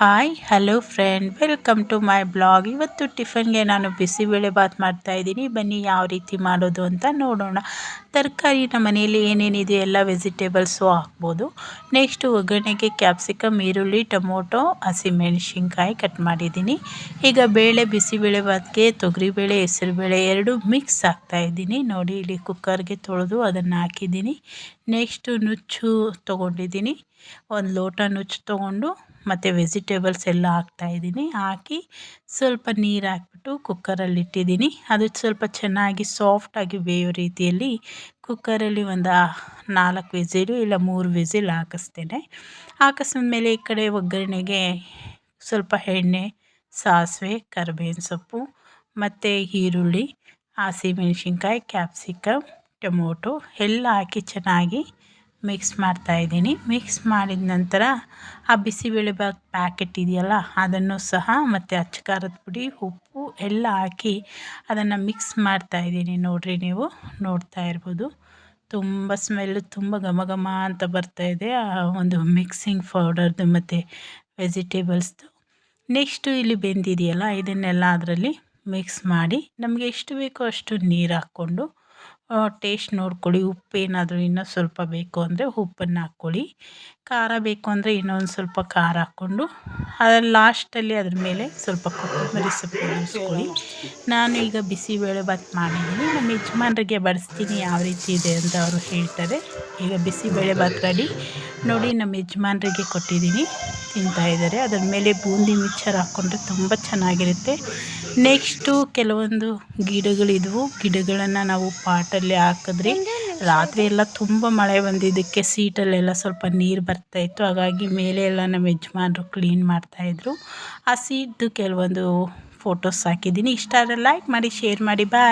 Hi hello friend welcome to my blog ಇವತ್ತು ಟಿಫನ್ಗೆ ನಾನು ಬಿಸಿಬೇಳೆ ಬಾತ್ ಮಾಡ್ತಾಯಿದ್ದೀನಿ ಬನ್ನಿ ಯಾವ ರೀತಿ ಮಾಡೋದು ಅಂತ ನೋಡೋಣ. ತರಕಾರಿ ನಮ್ಮ ಮನೆಯಲ್ಲಿ ಏನೇನಿದೆ ಎಲ್ಲ ವೆಜಿಟೇಬಲ್ಸು ಹಾಕ್ಬೋದು. ನೆಕ್ಸ್ಟು ಒಗ್ಗರಣೆಗೆ ಕ್ಯಾಪ್ಸಿಕಮ್, ಈರುಳ್ಳಿ, ಟೊಮೊಟೊ ಹಸಿಮೆಣಸಿನ್ಕಾಯಿ ಕಟ್ ಮಾಡಿದ್ದೀನಿ. ಈಗ ಬೇಳೆ ಬಿಸಿಬೇಳೆ ಬಾತ್ಗೆ ತೊಗರಿಬೇಳೆ ಹೆಸರುಬೇಳೆ ಎರಡು ಮಿಕ್ಸ್ ಹಾಕ್ತಾಯಿದ್ದೀನಿ ನೋಡಿ ಇಲ್ಲಿ ಕುಕ್ಕರ್ಗೆ ತೊಳೆದು ಅದನ್ನು ಹಾಕಿದ್ದೀನಿ. ನೆಕ್ಸ್ಟು ನುಚ್ಚು ತೊಗೊಂಡಿದ್ದೀನಿ. ಒಂದು ಲೋಟ ನುಚ್ಚು ತೊಗೊಂಡು ಮತ್ತು ವೆಜಿಟೇಬಲ್ಸ್ ಎಲ್ಲ ಹಾಕ್ತಾಯಿದ್ದೀನಿ ಹಾಕಿ ಸ್ವಲ್ಪ ನೀರು ಹಾಕ್ಬಿಟ್ಟು ಕುಕ್ಕರಲ್ಲಿ ಇಟ್ಟಿದ್ದೀನಿ. ಅದು ಸ್ವಲ್ಪ ಚೆನ್ನಾಗಿ ಸಾಫ್ಟಾಗಿ ಬೇಯೋ ರೀತಿಯಲ್ಲಿ ಕುಕ್ಕರಲ್ಲಿ ಒಂದು ನಾಲ್ಕು ವಿಸಿಲು ಇಲ್ಲ ಮೂರು ವಿಸಿಲ್ ಹಾಕಿಸ್ತೇನೆ. ಹಾಕಿಸಿದ್ಮೇಲೆ ಈ ಕಡೆ ಒಗ್ಗರಣೆಗೆ ಸ್ವಲ್ಪ ಎಣ್ಣೆ, ಸಾಸಿವೆ, ಕರಿಬೇವಿನ ಸೊಪ್ಪು ಮತ್ತು ಈರುಳ್ಳಿ, ಹಸಿಮೆಣಸಿನ್ಕಾಯಿ ಕ್ಯಾಪ್ಸಿಕಮ್ ಟೊಮೊಟೊ ಎಲ್ಲ ಹಾಕಿ ಚೆನ್ನಾಗಿ ಮಿಕ್ಸ್ ಮಾಡ್ತಾ ಇದ್ದೀನಿ. ಮಿಕ್ಸ್ ಮಾಡಿದ ನಂತರ ಆ ಬಿಸಿಬೇಳೆಬಾತ್ ಪ್ಯಾಕೆಟ್ ಇದೆಯಲ್ಲ, ಅದನ್ನು ಸಹ ಮತ್ತು ಅಚ್ಚ ಖಾರದ ಪುಡಿ, ಉಪ್ಪು ಎಲ್ಲ ಹಾಕಿ ಅದನ್ನು ಮಿಕ್ಸ್ ಮಾಡ್ತಾ ಇದ್ದೀನಿ. ನೋಡಿರಿ ನೀವು, ನೋಡ್ತಾ ಇರ್ಬೋದು. ತುಂಬ ಸ್ಮೆಲ್ಲು ತುಂಬ ಘಮ ಘಮ ಅಂತ ಬರ್ತಾಯಿದೆ ಆ ಒಂದು ಮಿಕ್ಸಿಂಗ್ ಪೌಡರ್ದು ಮತ್ತು ವೆಜಿಟೇಬಲ್ಸ್ದು ನೆಕ್ಸ್ಟು ಇಲ್ಲಿ ಬೆಂದಿದೆಯಲ್ಲ, ಇದನ್ನೆಲ್ಲ ಅದರಲ್ಲಿ ಮಿಕ್ಸ್ ಮಾಡಿ ನಮಗೆ ಎಷ್ಟು ಬೇಕೋ ಅಷ್ಟು ನೀರು ಹಾಕ್ಕೊಂಡು ಟೇಸ್ಟ್ ನೋಡ್ಕೊಳ್ಳಿ. ಉಪ್ಪು ಏನಾದರೂ ಇನ್ನೂ ಸ್ವಲ್ಪ ಬೇಕು ಅಂದರೆ ಉಪ್ಪನ್ನು ಹಾಕ್ಕೊಳ್ಳಿ. ಖಾರ ಬೇಕು ಅಂದರೆ ಇನ್ನೊಂದು ಸ್ವಲ್ಪ ಖಾರ ಹಾಕ್ಕೊಂಡು ಅದರ ಲಾಸ್ಟಲ್ಲಿ ಅದ್ರ ಮೇಲೆ ಸ್ವಲ್ಪ ಕೊತ್ತಂಬರಿ ಸೊಪ್ಪು ಇಳಿಸ್ಕೊಳ್ಳಿ ನಾನು ಈಗ ಬಿಸಿಬೇಳೆಬಾತ್ ಮಾಡಿದ್ದೀನಿ. ನಮ್ಮ ಯಜಮಾನರಿಗೆ ಬಡಿಸ್ತೀನಿ ಯಾವ ರೀತಿ ಇದೆ ಅಂತ ಅವರು ಹೇಳ್ತಾರೆ. ಈಗ ಬಿಸಿಬೇಳೆಬಾತ್ ರೆಡಿ. ನೋಡಿ ನಮ್ಮ ಯಜಮಾನರಿಗೆ ಕೊಟ್ಟಿದ್ದೀನಿ. ತಿಂತಾಯಿದ್ದಾರೆ ಅದರ ಮೇಲೆ ಬೂಂದಿ ಮಿಕ್ಚರ್ ಹಾಕ್ಕೊಂಡ್ರೆ ತುಂಬ ಚೆನ್ನಾಗಿರುತ್ತೆ. ನೆಕ್ಸ್ಟು ಕೆಲವೊಂದು ಗಿಡಗಳಿದ್ವು ಗಿಡಗಳನ್ನು ನಾವು ಪಾಟಲ್ಲಿ ಹಾಕಿದ್ರೆ ರಾತ್ರಿ ಎಲ್ಲ ತುಂಬ ಮಳೆ ಬಂದಿದ್ದಕ್ಕೆ ಸೀಟಲ್ಲೆಲ್ಲ ಸ್ವಲ್ಪ ನೀರು ಬರ್ತಾಯಿತ್ತು ಹಾಗಾಗಿ ಮೇಲೆ ಎಲ್ಲ ನಮ್ಮ ಯಜಮಾನರು ಕ್ಲೀನ್ ಮಾಡ್ತಾಯಿದ್ರು ಆ ಸೀಟ್ದು ಕೆಲವೊಂದು ಫೋಟೋಸ್ ಹಾಕಿದ್ದೀನಿ. ಇಷ್ಟ ಆದರೆ ಲೈಕ್ ಮಾಡಿ ಶೇರ್ ಮಾಡಿ ಬಾಯ್